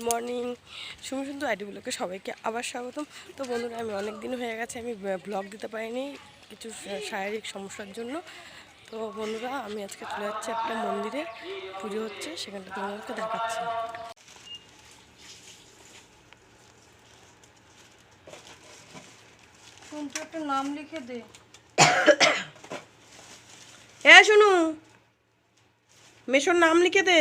Good morning. সুন্দর আইডিগুলোকে সবাইকে আবার স্বাগতম। তো বন্ধুরা আমি অনেক দিন হয়ে গেছে আমি ব্লগ দিতে পারিনি কিছু শারীরিক সমস্যার জন্য। তো বন্ধুরা আমি আজকে চলে যাচ্ছি একটা মন্দিরে। পুজো হচ্ছে সেখানটা তোমাদেরকে দেখাচ্ছি। একটা নাম লিখে দে। এ শুনু। মেশোর নাম লিখে দে।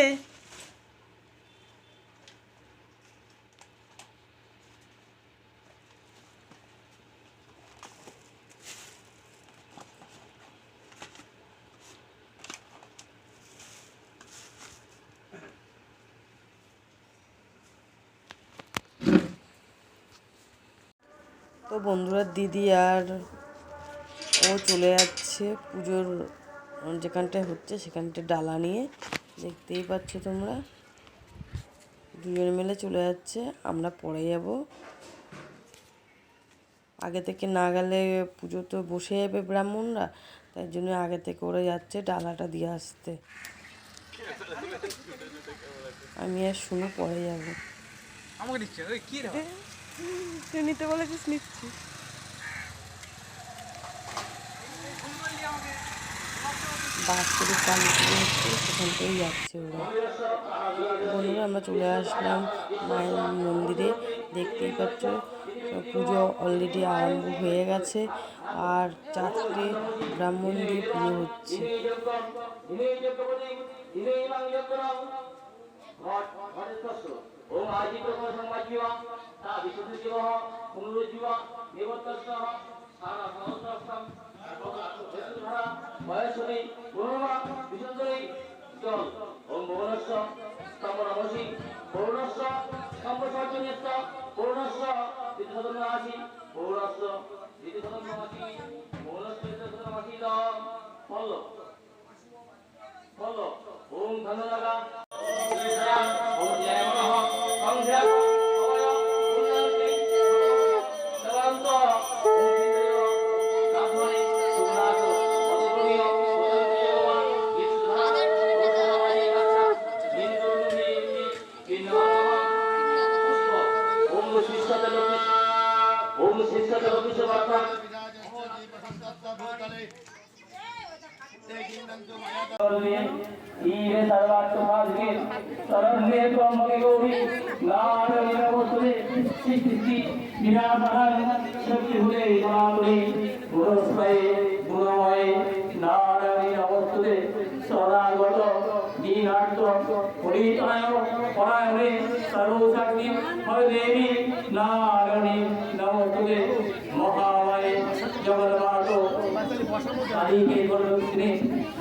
তো বন্ধুরা, দিদি আর ও চলে যাচ্ছে পুজোর, যেখানটায় হচ্ছে সেখানটায় ডালা নিয়ে। দেখতেই পাচ্ছ তোমরা, দুজন মিলে চলে যাচ্ছে, আমরা পরে যাব। আগে থেকে না গেলে পুজো তো বসে যাবে ব্রাহ্মণরা, তাই জন্য আগে থেকে ওরা যাচ্ছে ডালাটা দিয়ে আসতে। আমি আর শুনে, পরে যাব। আমাকে দিচ্ছে কি তুই নিতে বলেছিস, নিচ্ছি। চালু করে হচ্ছে সেখানটাই যাচ্ছে বন্ধুরা, আমরা চলে আসলাম মায়ের মন্দিরে। দেখতেই পাচ্ছ পুজো অলরেডি আরম্ভ হয়ে গেছে, আর চারটে ব্রাহ্মণ দিয়ে পুজো হচ্ছে। ওম আজীবন সমাজীব তা বিশুদ্ধ পুনরুজ্জীব দেবতস্য সারা সহস্রম বয়সনে পূর্ণমা বিশুদ্ধই জল, ওম ভুবনস্য স্তম্ভনমসি পল্ল পল্ল ওম ধনুরাগা ওম ఈవే తర్వాత హాజీ సరస్వే బ్రహ్మకి గౌరీ నారణ వస్తులే స్థితి నిరామరణ శక్తి హులే నామని గురుస్మై గుణమై నారణ వస్తులే সদাগত দীনার্থ পরিতায় পরায়ণে সর্বশক্তি হরদেবী নারণী নমস্তুতে মহামায়ে জগন্মাত কালীকে গণে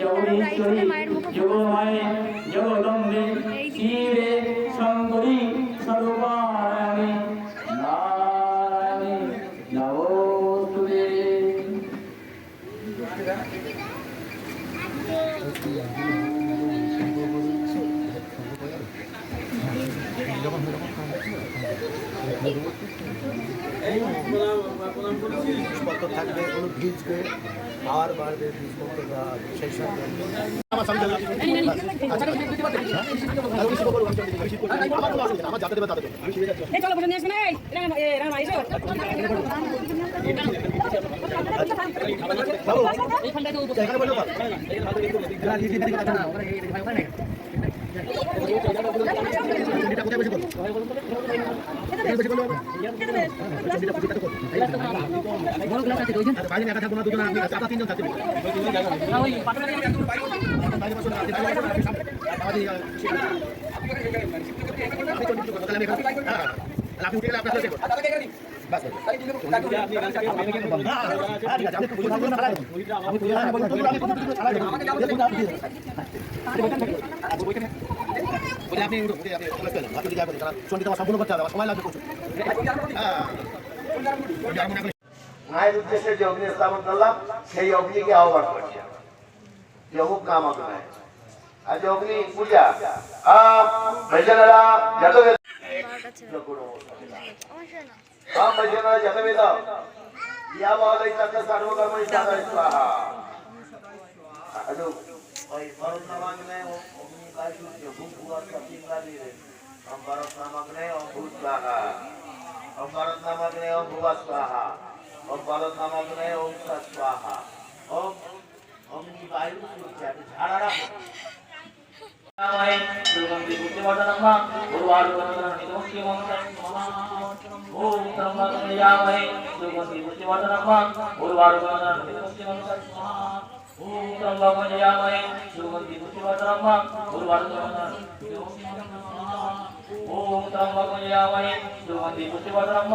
জগদীশ্বরী যোগমায়ে জগদম্বে শিবে শঙ্করী সর্বাণী নারায়ণী নমস্তুতে জিনিসপত্র থাকবে কোনো ভিজবে খাওয়ার বাড়বে জিনিসপত্র সেই সঙ্গে আমার আপনি উঠে গেলে আপনার সাথে আমি বলে আপনি আপনি যদি করেন কারণ সন্ধিতে আমার সম্পূর্ণ করতে হবে সময় লাগবে প্রচুর মায়ের উদ্দেশ্যে যে অগ্নি স্থাপন করলাম সেই অগ্নিকে আহ্বান করছি যে অমুক নাম আপনার আজ অগ্নি পূজা আ ভজনরা যত আ ভজনরা যত বেদ या महोदय तक सर्वकर्म स्वाहा स्वाहा अदु भाई वरुण मांगने ಕಾಯ್ಸುತ್ತೆ ಗುಂಪು ಅಂತ ತಿಂಗಾಲಿದೆ ಅಂಬರತ್ ನಮಗ್ನೇ ಭೂತ್ ಸ್ವಾಹ ಅಂಬರತ್ ನಮಗ್ನೇ ಭುವ ಸ್ವಾಹ ಅಂಬರತ್ ನಮಗ್ನೇ ಓಂ ಸತ್ ಸ್ವಾಹ ಓಂ ಓಂ ಈ ವಾಯು ಸುರುತ್ತೆ ಅದು ಝಾಡಾಡ ೂರ್ವಾರು ओम त्र्यंबकं यजामहे सुगन्धिं पुष्टिवर्धनं उर्वारुकं ओम त्र्यंबकं यजामहे सुगन्धिं पुष्टिवर्धनं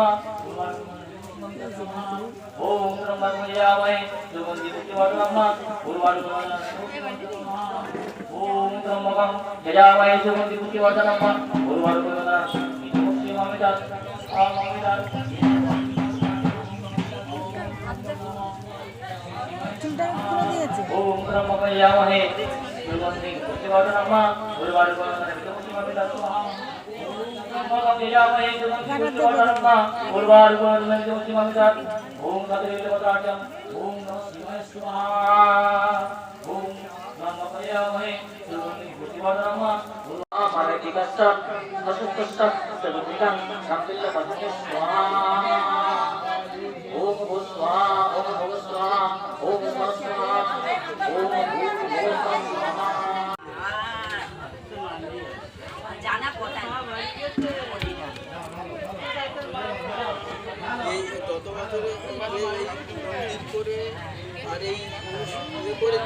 ओम त्र्यंबकं यजामहे सुगन्धिं पुष्टिवर्धनं उर्वारुकं ओम त्र्यंबकं यजामहे सुगन्धिं पुष्टिवर्धनं उर्वारुकं मितमुक्तिमामिता आमामिता ত্রম্বকং ইয়ামহে দুর্গন্ধি বুদ্ধিবর্ধনম্মা ওম ত্রম্বকং ইয়ামহে দুর্গন্ধি বুদ্ধিবর্ধনম্মা উর্বারুকরণং ওম ত্রম্বকং যজামহে সুগন্ধি পুষ্টিবর্ধনম্ উর্বরকুলনা নিত্যমুক্তি মামিতা মামিতা ওম ত্রম্বকং যজামহে সুগন্ধি পুষ্টিবর্ধনম্ উর্বরকুলনা নিত্যমুক্তি মামিতা ত্রম্বকং যজামহে আর এই করে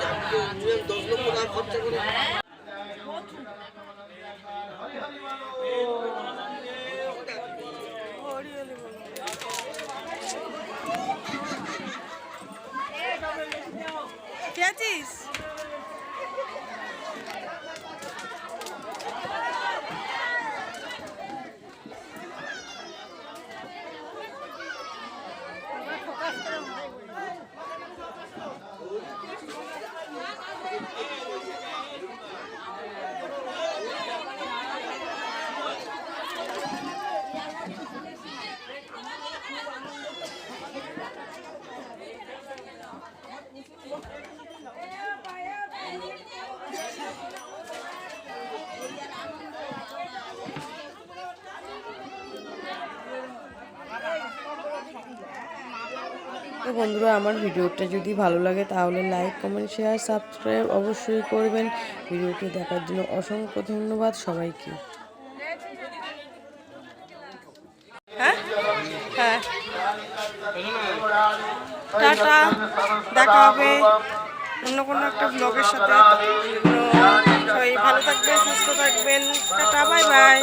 দশ লক্ষ টাকা খরচা করে পেয়েছিস তো বন্ধুরা, আমার ভিডিওটা যদি ভালো লাগে তাহলে লাইক কমেন্ট শেয়ার সাবস্ক্রাইব অবশ্যই করবেন। ভিডিওটি দেখার জন্য অসংখ্য ধন্যবাদ সবাইকে। হ্যাঁ? হ্যাঁ। টাটা, দেখা হবে অন্য কোনো একটা ব্লগের সাথে। ভালো থাকবেন, সুস্থ থাকবেন। Tata bye bye